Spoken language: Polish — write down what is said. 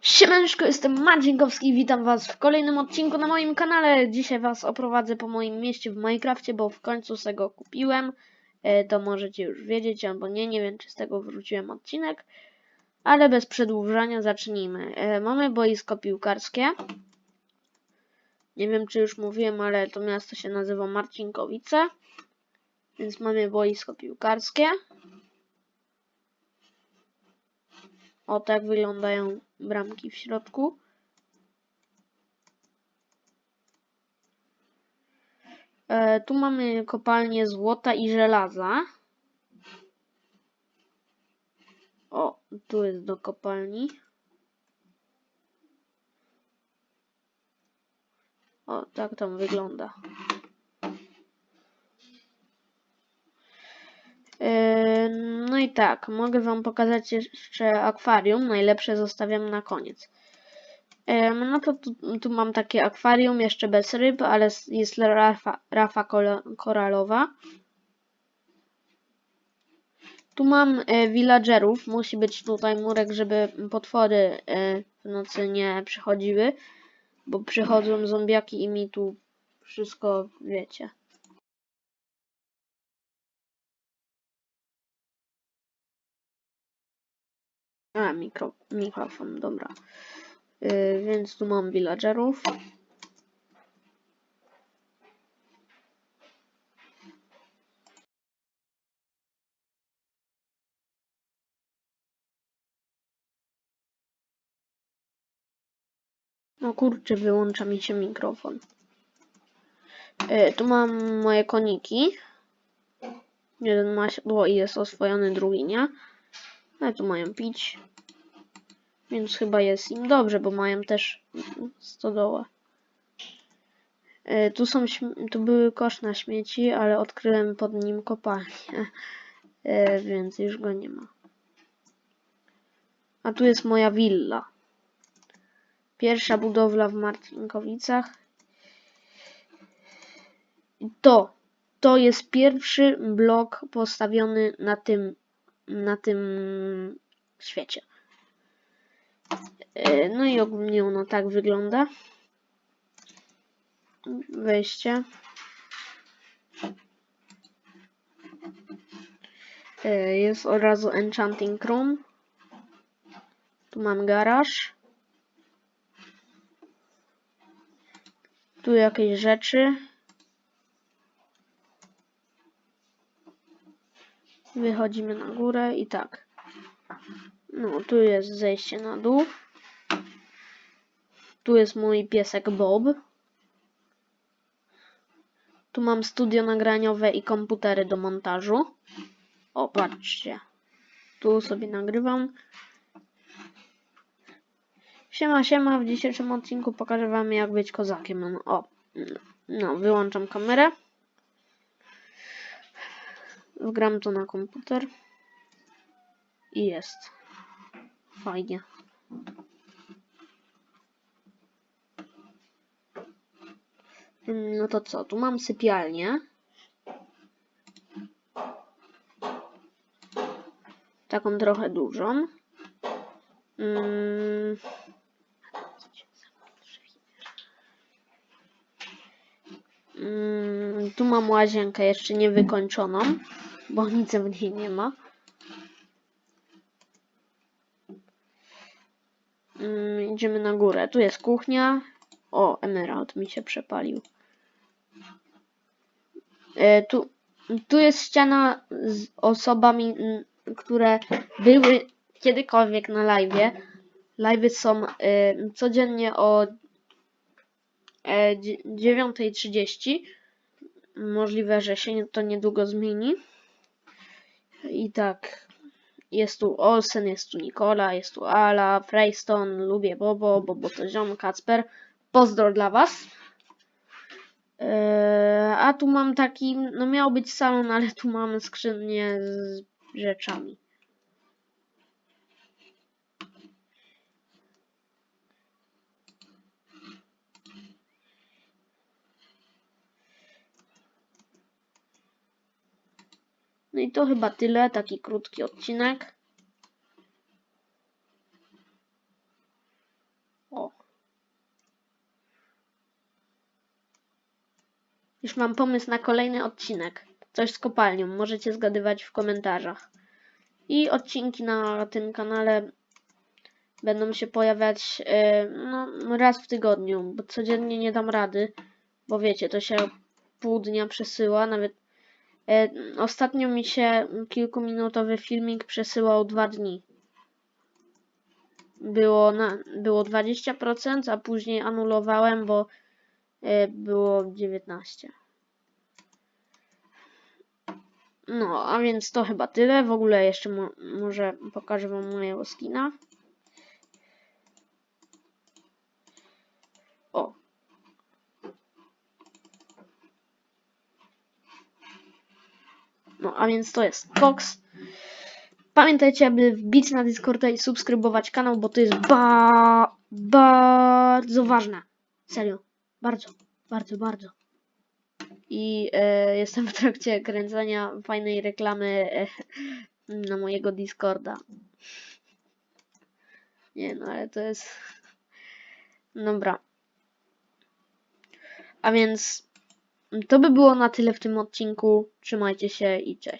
Siemaneczko, jestem Macinkowski i witam was w kolejnym odcinku na moim kanale. Dzisiaj was oprowadzę po moim mieście w Minecrafcie, bo w końcu se go kupiłem. E, to możecie już wiedzieć albo nie, nie wiem czy z tego wróciłem odcinek. Ale bez przedłużania zacznijmy. E, mamy boisko piłkarskie. Nie wiem czy już mówiłem, ale to miasto się nazywa Marcinkowice. Więc mamy boisko piłkarskie. O tak wyglądają bramki w środku. E, tu mamy kopalnię złota i żelaza. O, tu jest do kopalni. O, tak tam wygląda. Yy, No i tak, mogę Wam pokazać jeszcze akwarium. Najlepsze zostawiam na koniec. No to tu, tu mam takie akwarium, jeszcze bez ryb, ale jest rafa, rafa koralowa. Tu mam e, villagerów. Musi być tutaj murek, żeby potwory e, w nocy nie przychodziły. Bo przychodzą zombiaki i mi tu wszystko wiecie. A, mikro, mikrofon, dobra. Yy, więc tu mam villagerów. No kurczę, wyłącza mi się mikrofon. Yy, tu mam moje koniki. Jeden ma siodło i jest oswojony, drugi nie. Ale tu mają pić. Więc chyba jest im dobrze, bo mają też stodołę. E, Tu są, tu były kosz na śmieci, ale odkryłem pod nim kopalnię, e, więc już go nie ma. A tu jest moja willa. Pierwsza budowla w Marcinkowicach. I to, to jest pierwszy blok postawiony na tym, na tym świecie. E, No i ogólnie ono tak wygląda. Wejście. E, Jest od razu Enchanting Room. Tu mam garaż. Tu jakieś rzeczy. Wychodzimy na górę i tak. No, tu jest zejście na dół. Tu jest mój piesek Bob. Tu mam studio nagraniowe i komputery do montażu. O, patrzcie. Tu sobie nagrywam. Siema, siema. W dzisiejszym odcinku pokażę wam jak być kozakiem. O, no, wyłączam kamerę. Wgram to na komputer. I jest. Fajnie. No to co? Tu mam sypialnię. Taką trochę dużą. Mm. Mm, Tu mam łazienkę jeszcze niewykończoną, bo nic w niej nie ma. Mm, Idziemy na górę. Tu jest kuchnia. O, emerald mi się przepalił. E, tu, tu jest ściana z osobami, mm, które były kiedykolwiek na live. Live'y są e, codziennie o e, dzie- 9.30. Możliwe, że się to niedługo zmieni. I tak, jest tu Olsen, jest tu Nikola, jest tu Ala, Freyston, lubię Bobo, Bobo to ziom, Kacper. Pozdro dla Was. Eee, a tu mam taki, no miał być salon, ale tu mamy skrzynię z rzeczami. No i to chyba tyle, taki krótki odcinek. O. Już mam pomysł na kolejny odcinek. Coś z kopalnią, możecie zgadywać w komentarzach. I odcinki na tym kanale będą się pojawiać y, no, raz w tygodniu, bo codziennie nie dam rady, bo wiecie, to się pół dnia przesyła, nawet ostatnio mi się kilkuminutowy filmik przesyłał dwa dni. Było, na, było 20%, a później anulowałem, bo e, było 19%. No, a więc to chyba tyle. W ogóle jeszcze mo może pokażę wam mojego skina. No, a więc to jest Cox. Pamiętajcie, aby wbić na Discorda i subskrybować kanał, bo to jest ba bardzo ważne. Serio. Bardzo, bardzo, bardzo. I e, jestem w trakcie kręcenia fajnej reklamy e, na mojego Discorda. Nie no, ale to jest... Dobra. A więc to by było na tyle w tym odcinku. Trzymajcie się i cześć.